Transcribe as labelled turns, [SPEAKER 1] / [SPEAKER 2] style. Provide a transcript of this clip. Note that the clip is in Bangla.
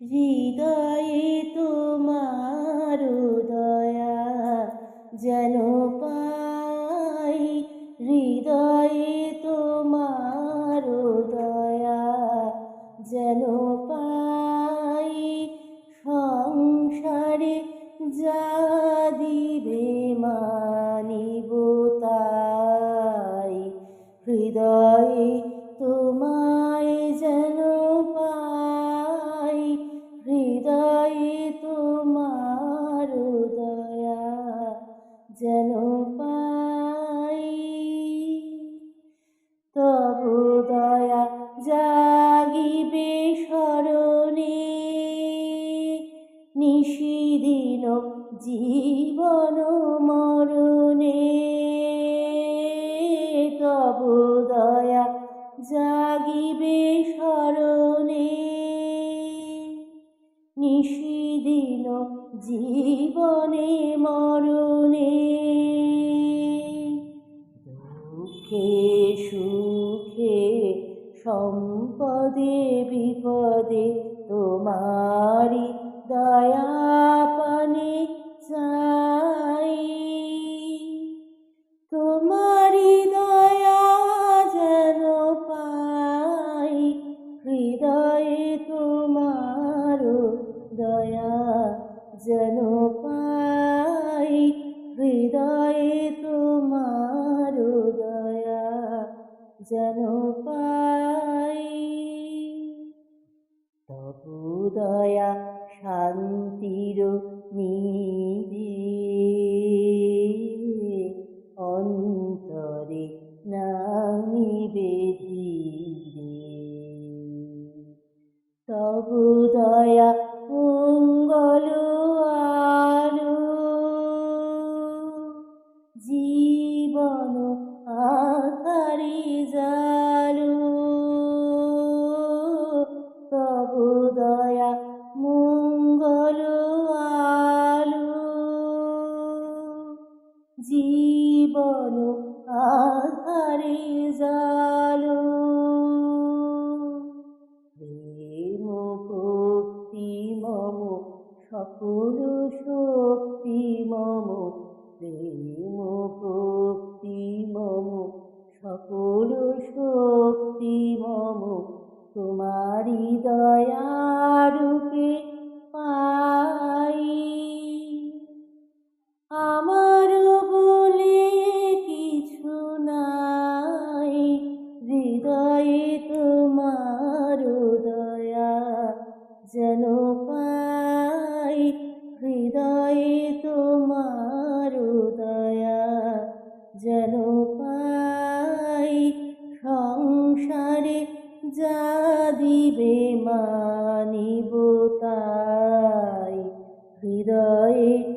[SPEAKER 1] হৃদয়ে তোমার দয়া যেন পাই হৃদয়ে তোমার দয়া যেন পাই। সংসারে যা জীবন মরণে। তবু দয়া জাগিবে স্মরণে। নিশিদিন জীবনে মরণে। দুঃখে সুখে সম্পদে বিপদে তোমারি যেন পাই তবু দয়া শান্তির নিধি। অন্তরে নামিবে ধীরে তবু দয়া জীবন আধারে জালো। প্রেম ভক্তি মম সকল শক্তি মম। প্রেম ভক্তি মম মানিব তাই হৃদয়ে